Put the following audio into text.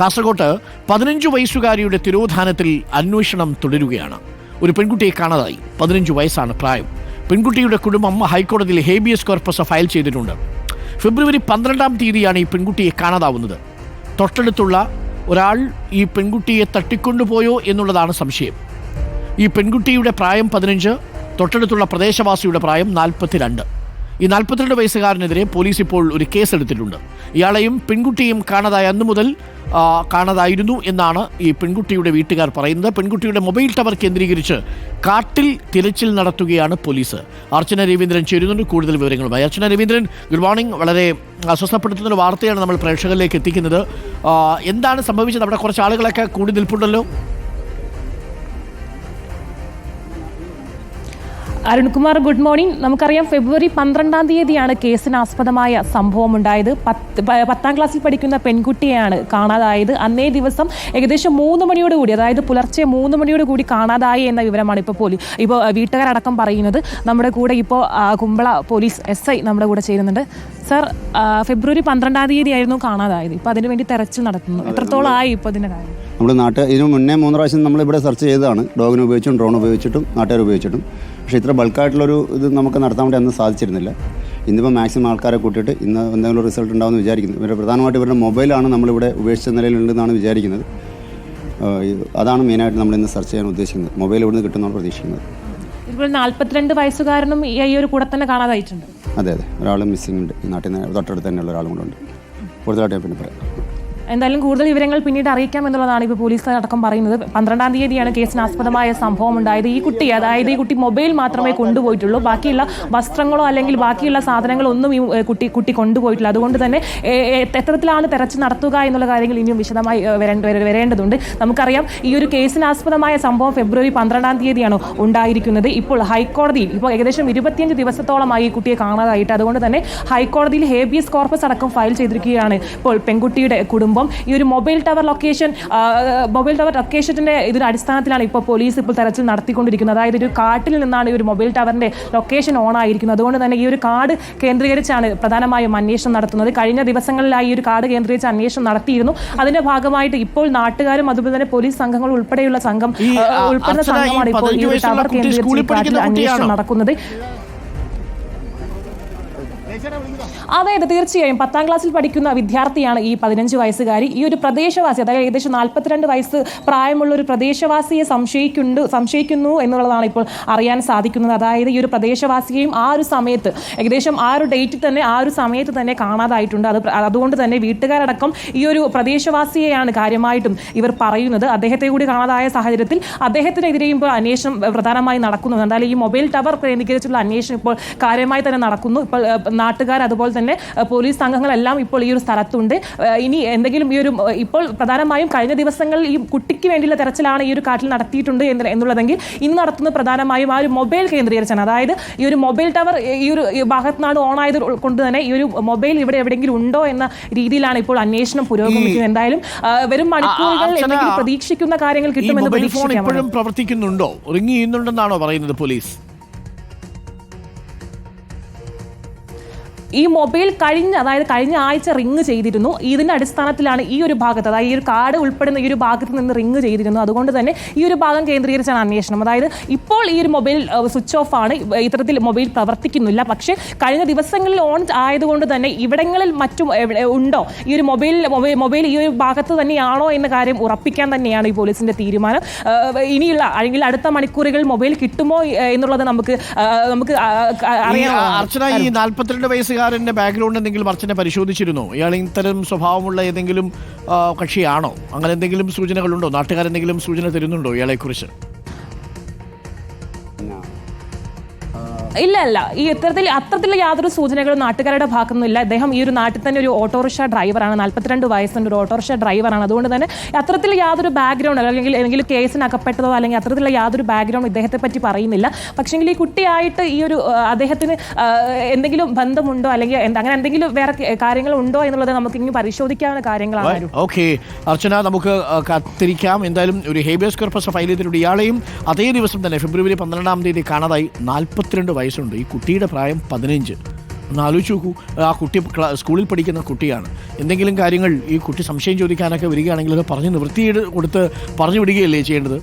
കാസർഗോട്ട് പതിനഞ്ചു വയസ്സുകാരിയുടെ തിരോധാനത്തിൽ അന്വേഷണം തുടരുകയാണ്. ഒരു പെൺകുട്ടിയെ കാണാതായി. പതിനഞ്ചു വയസ്സാണ് പ്രായം. പെൺകുട്ടിയുടെ കുടുംബം ഹൈക്കോടതിയിൽ ഹേബിയസ് കോർപ്പസ് ഫയൽ ചെയ്തിട്ടുണ്ട്. ഫെബ്രുവരി പന്ത്രണ്ടാം തീയതിയാണ് ഈ പെൺകുട്ടിയെ കാണാതാവുന്നത്. തൊട്ടടുത്തുള്ള ഒരാൾ ഈ പെൺകുട്ടിയെ തട്ടിക്കൊണ്ടുപോയോ എന്നുള്ളതാണ് സംശയം. ഈ പെൺകുട്ടിയുടെ പ്രായം പതിനഞ്ച് തൊട്ടടുത്തുള്ള പ്രദേശവാസിയുടെ പ്രായം നാൽപ്പത്തിരണ്ട്. ഈ നാൽപ്പത്തിരണ്ട് വയസ്സുകാരനെതിരെ പോലീസ് ഇപ്പോൾ ഒരു കേസെടുത്തിട്ടുണ്ട്. ഇയാളെയും പെൺകുട്ടിയും കാണാതായ അന്നു മുതൽ കാണാതായിരുന്നു എന്നാണ് ഈ പെൺകുട്ടിയുടെ വീട്ടുകാർ പറയുന്നത്. പെൺകുട്ടിയുടെ മൊബൈൽ ടവർ കേന്ദ്രീകരിച്ച് കാട്ടിൽ തിരച്ചിൽ നടത്തുകയാണ് പോലീസ്. അർച്ചന രവീന്ദ്രൻ ചേരുന്നുണ്ട്. കൂടുതൽ വിവരങ്ങളുമായി അർച്ചന രവീന്ദ്രൻ ഗുഡ് മോർണിംഗ്. വളരെ അസ്വസ്ഥപ്പെടുത്തുന്ന ഒരു വാർത്തയാണ് നമ്മൾ പ്രേക്ഷകരിലേക്ക് എത്തിക്കുന്നത്. എന്താണ് സംഭവിച്ചത്? അവിടെ കുറച്ച് ആളുകളൊക്കെ കൂടി നിൽപ്പുണ്ടല്ലോ. Arunkumar good morning. നമുക്കറിയാം ഫെബ്രുവരി പന്ത്രണ്ടാം തീയതിയാണ് കേസിനാസ്പദമായ സംഭവം ഉണ്ടായത് പത്ത് പത്താം ക്ലാസ്സിൽ പഠിക്കുന്ന പെൺകുട്ടിയെയാണ് കാണാതായത്. അന്നേ ദിവസം ഏകദേശം മൂന്ന് മണിയോട് കൂടി അതായത് പുലർച്ചെ മൂന്ന് മണിയോട് കൂടി കാണാതായി എന്ന വിവരമാണ് ഇപ്പോൾ പോലീസ് ഇപ്പോൾ വീട്ടുകാരടക്കം പറയുന്നത്. നമ്മുടെ കൂടെ ഇപ്പോൾ കുമ്പള പോലീസ് എസ് ഐ നമ്മുടെ കൂടെ ചേരുന്നുണ്ട്. സർ ഫെബ്രുവരി പന്ത്രണ്ടാം തീയതി ആയിരുന്നു കാണാതായത്. ഇപ്പോൾ അതിനുവേണ്ടി തെരച്ചിൽ നടത്തുന്നു. എത്രത്തോളം ആയി ഇപ്പോൾ ഇതിന്റെ കാര്യം. നമ്മൾ നാട്ട് ഇതിനു മുന്നേ മൂന്ന് പ്രാവശ്യം നമ്മളിവിടെ സെർച്ച് ചെയ്തതാണ്. ഡോഗിനെ ഉപയോഗിച്ചും ഡ്രോൺ ഉപയോഗിച്ചിട്ടും നാട്ടുകാർ ഉപയോഗിച്ചിട്ടും. പക്ഷേ ഇത്ര ബൾക്കായിട്ടുള്ളൊരു ഇത് നമുക്ക് നടത്താൻ വേണ്ടി അന്ന് സാധിച്ചിരുന്നില്ല. ഇന്നിപ്പോൾ മാക്സിമം ആൾക്കാരെ കൂട്ടിയിട്ട് ഇന്ന് എന്തെങ്കിലും റിസൾട്ട് ഉണ്ടാവുമെന്ന് വിചാരിക്കുന്നു. ഇവരുടെ പ്രധാനമായിട്ട് ഇവരുടെ മൊബൈലാണ് നമ്മളിവിടെ ഉപേക്ഷിച്ച നിലയിലുണ്ടെന്നാണ് വിചാരിക്കുന്നത്. അതാണ് മെയിനായിട്ട് നമ്മൾ ഇന്ന് സെർച്ച് ചെയ്യാൻ ഉദ്ദേശിക്കുന്നത്. മൊബൈൽ ഇവിടുന്ന് കിട്ടുന്നതാണ് പ്രതീക്ഷിക്കുന്നത്. നാൽപ്പത്തിരണ്ട് വയസ്സുകാരനും ഈ ഈ ഒരു കൂടെ തന്നെ കാണാതായിട്ടുണ്ട്. അതെ അതെ. ഒരാളും മിസ്സിംഗ് ഉണ്ട്. ഈ നാട്ടിൽ നിന്ന് തൊട്ടടുത്ത് തന്നെയുള്ള ഒരാളും കൂടെ ഉണ്ട്. കൂടുതലായിട്ട് ഞാൻ പിന്നെ പറയാം. എന്തായാലും കൂടുതൽ വിവരങ്ങൾ പിന്നീട് അറിയിക്കാം എന്നുള്ളതാണ് ഇപ്പോൾ പോലീസ് അടക്കം പറയുന്നത്. പന്ത്രണ്ടാം തീയതിയാണ് കേസിന് ആസ്പദമായ സംഭവം ഉണ്ടായത്. ഈ കുട്ടി അതായത് ഈ കുട്ടി മൊബൈൽ മാത്രമേ കൊണ്ടുപോയിട്ടുള്ളൂ. ബാക്കിയുള്ള വസ്ത്രങ്ങളോ അല്ലെങ്കിൽ ബാക്കിയുള്ള സാധനങ്ങളോ ഒന്നും ഈ കുട്ടി കുട്ടി കൊണ്ടുപോയിട്ടില്ല. അതുകൊണ്ട് തന്നെ എത്തരത്തിലാണ് തെരച്ചിൽ നടത്തുക എന്നുള്ള കാര്യങ്ങൾ ഇനിയും വിശദമായി വരേണ്ടതുണ്ട്. നമുക്കറിയാം ഈ ഒരു കേസിന് ആസ്പദമായ സംഭവം ഫെബ്രുവരി പന്ത്രണ്ടാം തീയതിയാണ് ഉണ്ടായിരിക്കുന്നത്. ഇപ്പോൾ ഹൈക്കോടതിയിൽ ഇപ്പോൾ ഏകദേശം ഇരുപത്തിയഞ്ച് ദിവസത്തോളമായി ഈ കുട്ടിയെ കാണാതായിട്ട്. അതുകൊണ്ട് തന്നെ ഹൈക്കോടതിയിൽ ഹേബിയസ് കോർപ്പസ് അടക്കം ഫയൽ ചെയ്തിരിക്കുകയാണ് ഇപ്പോൾ പെൺകുട്ടിയുടെ കുടുംബം. ഈ ഒരു mobile tower location mobile tower ലൊക്കേഷന്റെ ഇതിന്റെ അടിസ്ഥാനത്തിലാണ് ഇപ്പോൾ പോലീസ് ഇപ്പോൾ തെരച്ചിൽ നടത്തിക്കൊണ്ടിരിക്കുന്നത്. അതായത് ഒരു കാട്ടിൽ നിന്നാണ് ഈ ഒരു മൊബൈൽ ടവറിന്റെ ലൊക്കേഷൻ ഓൺ ആയിരിക്കുന്നത്. അതുകൊണ്ട് തന്നെ ഈ ഒരു കാട് കേന്ദ്രീകരിച്ചാണ് പ്രധാനമായും അന്വേഷണം നടത്തുന്നത്. കഴിഞ്ഞ ദിവസങ്ങളിലായി ഈ ഒരു കാട് കേന്ദ്രീകരിച്ച് അന്വേഷണം നടത്തിയിരുന്നു. അതിന്റെ ഭാഗമായിട്ട് ഇപ്പോൾ നാട്ടുകാരും അതുപോലെ തന്നെ പോലീസ് സംഘങ്ങൾ ഉൾപ്പെടെയുള്ള സംഘം ഉൾപ്പെടുന്ന സംഘമാണ് ഇപ്പോൾ ഈ ഒരു ടവർ കേന്ദ്രീകരിച്ച് അന്വേഷണം നടക്കുന്നത്. അതെ അതെ തീർച്ചയായും പത്താം ക്ലാസ്സിൽ പഠിക്കുന്ന വിദ്യാർത്ഥിയാണ് ഈ പതിനഞ്ച് വയസ്സുകാരി. ഈ ഒരു പ്രദേശവാസി അതായത് ഏകദേശം നാൽപ്പത്തിരണ്ട് വയസ്സ് പ്രായമുള്ള ഒരു പ്രദേശവാസിയെ സംശയിക്കുന്നുണ്ട് സംശയിക്കുന്നു എന്നുള്ളതാണ് ഇപ്പോൾ അറിയാൻ സാധിക്കുന്നത്. അതായത് ഈ ഒരു പ്രദേശവാസിയെയും ആ ഒരു സമയത്ത് ഏകദേശം ആ ഒരു ഡേറ്റിൽ തന്നെ ആ ഒരു സമയത്ത് തന്നെ കാണാതായിട്ടുണ്ട്. അത് അതുകൊണ്ട് തന്നെ വീട്ടുകാരടക്കം ഈ ഒരു പ്രദേശവാസിയെയാണ് കാര്യമായിട്ടും ഇവർ പറയുന്നത്. അദ്ദേഹത്തെ കൂടി കാണാതായ സാഹചര്യത്തിൽ അദ്ദേഹത്തിനെതിരെയും ഇപ്പോൾ അന്വേഷണം പ്രധാനമായി നടക്കുന്നുണ്ട് എന്തായാലും ഈ മൊബൈൽ ടവർ കേന്ദ്രീകരിച്ചുള്ള അന്വേഷണം ഇപ്പോൾ കാര്യമായി തന്നെ നടക്കുന്നു. ഇപ്പോൾ നാട്ടുകാർ അതുപോലെ തന്നെ പോലീസ് സംഘങ്ങളെല്ലാം ഇപ്പോൾ ഈ ഒരു സ്ഥലത്തുണ്ട്. ഇനി എന്തെങ്കിലും ഈ ഒരു ഇപ്പോൾ പ്രധാനമായും കഴിഞ്ഞ ദിവസങ്ങളിൽ ഈ കുട്ടിക്ക് വേണ്ടിയുള്ള തെരച്ചിലാണ് ഈ ഒരു കാട്ടിൽ നടത്തിയിട്ടുണ്ട് എന്ന് എന്നുള്ളതെങ്കിൽ ഇന്ന് നടത്തുന്ന പ്രധാനമായും ആ ഒരു മൊബൈൽ കേന്ദ്രീകരിച്ചാണ്. അതായത് ഈ ഒരു മൊബൈൽ ടവർ ഈ ഒരു ഭാഗത്തുനിന്നാണ് ഭാഗത്ത് നിന്നാണ് ഓൺ ആയത് കൊണ്ട് തന്നെ ഈ ഒരു മൊബൈൽ ഇവിടെ എവിടെയെങ്കിലും ഉണ്ടോ എന്ന രീതിയിലാണ് ഇപ്പോൾ അന്വേഷണം പുരോഗമിക്കുന്നത്. എന്തായാലും വരും മണിക്കൂറുകൾ എന്തെങ്കിലും പ്രതീക്ഷിക്കുന്ന കാര്യങ്ങൾ കിട്ടുമെന്ന് ഇപ്പോഴും പ്രവർത്തിക്കുന്നുണ്ടോ? റിങ് ചെയ്യുന്നുണ്ടെന്നാണോ പറയുന്നത് പോലീസ്? ഈ മൊബൈൽ കഴിഞ്ഞ അതായത് കഴിഞ്ഞ ആഴ്ച റിങ് ചെയ്തിരുന്നു. ഇതിന്റെ അടിസ്ഥാനത്തിലാണ് ഈ ഒരു ഭാഗത്ത് അതായത് ഈ ഒരു കാർഡ് ഉൾപ്പെടുന്ന ഈ ഒരു ഭാഗത്ത് നിന്ന് റിങ് ചെയ്തിരുന്നു അതുകൊണ്ട് തന്നെ ഈ ഒരു ഭാഗം കേന്ദ്രീകരിച്ചാണ് അന്വേഷണം. അതായത് ഇപ്പോൾ ഈ ഒരു മൊബൈൽ സ്വിച്ച് ഓഫ് ആണ്. ഇത്തരത്തിൽ മൊബൈൽ പ്രവർത്തിക്കുന്നില്ല. പക്ഷേ കഴിഞ്ഞ ദിവസങ്ങളിൽ ഓൺ ആയതുകൊണ്ട് തന്നെ ഇവിടങ്ങളിൽ മറ്റും ഉണ്ടോ? ഈ ഒരു മൊബൈൽ മൊബൈൽ മൊബൈൽ ഈ ഒരു ഭാഗത്ത് തന്നെയാണോ എന്ന കാര്യം ഉറപ്പിക്കാൻ തന്നെയാണ് ഈ പോലീസിന്റെ തീരുമാനം. ഇനിയുള്ള അല്ലെങ്കിൽ അടുത്ത മണിക്കൂറുകൾ മൊബൈൽ കിട്ടുമോ എന്നുള്ളത് നമുക്ക് നമുക്ക് അറിയാം അർച്ചന ഈ നാൽപ്പത്തിരണ്ട് വയസ്സുകാരന്റെ ബാക്ക്ഗ്രൗണ്ട് എന്തെങ്കിലും അർച്ചന പരിശോധിച്ചിരുന്നോ? ഇയാൾ ഇത്തരം സ്വഭാവമുള്ള ഏതെങ്കിലും കക്ഷിയാണോ? അങ്ങനെ എന്തെങ്കിലും സൂചനകളുണ്ടോ? നാട്ടുകാരെന്തെങ്കിലും സൂചന തരുന്നുണ്ടോ ഇയാളെ കുറിച്ച് ഇല്ല അല്ല ഈ ഇത്തരത്തിൽ അത്തരത്തിലുള്ള യാതൊരു സൂചനകളും നാട്ടുകാരുടെ ഭാഗത്തുനിന്നില്ല. അദ്ദേഹം ഈ ഒരു നാട്ടിൽ തന്നെ ഒരു ഓട്ടോറിക്ഷ ഡ്രൈവറാണ്. നാൽപ്പത്തിരണ്ട് വയസ്സുണ്ട് ഒരു ഓട്ടോറിക്ഷ ഡ്രൈവറാണ്. അതുകൊണ്ട് തന്നെ അത്തരത്തിൽ യാതൊരു ബാക്ക്ഗ്രൗണ്ട് അല്ലെങ്കിൽ അല്ലെങ്കിൽ കേസിന് അകപ്പെട്ടതോ അല്ലെങ്കിൽ അത്തരത്തിലുള്ള യാതൊരു ബാക്ക്ഗ്രൗണ്ട് ഇദ്ദേഹത്തെ പറ്റി പറയുന്നില്ല. പക്ഷേങ്കിൽ ഈ കുട്ടിയായിട്ട് ഈ ഒരു അദ്ദേഹത്തിന് എന്തെങ്കിലും ബന്ധമുണ്ടോ? അല്ലെങ്കിൽ അങ്ങനെ എന്തെങ്കിലും വേറെ കാര്യങ്ങളുണ്ടോ എന്നുള്ളത് നമുക്ക് ഇനി പരിശോധിക്കാവുന്ന കാര്യങ്ങളാണ്. ഓക്കെ അർച്ചന നമുക്ക് കത്തിരിക്കാം. എന്തായാലും ഒരു ഹേബിയസ് കോർപ്പസ് ഫയൽ ചെയ്തിട്ടുണ്ട്. ഇയാളെയും അതേ ദിവസം തന്നെ ഫെബ്രുവരി പന്ത്രണ്ടാം തീയതി കാണാതായി. നാൽപ്പത്തിരണ്ട് വയസ്സുണ്ട്. ഈ കുട്ടിയുടെ പ്രായം പതിനഞ്ച്. ഒന്ന് ആലോചിച്ച് നോക്കൂ. ആ കുട്ടി സ്കൂളിൽ പഠിക്കുന്ന കുട്ടിയാണ്. എന്തെങ്കിലും കാര്യങ്ങൾ ഈ കുട്ടി സംശയം ചോദിക്കാനൊക്കെ വരികയാണെങ്കിൽ അത് പറഞ്ഞ് നിവൃത്തി കൊടുത്ത് പറഞ്ഞു വിടുകയല്ലേ ചെയ്യേണ്ടത്?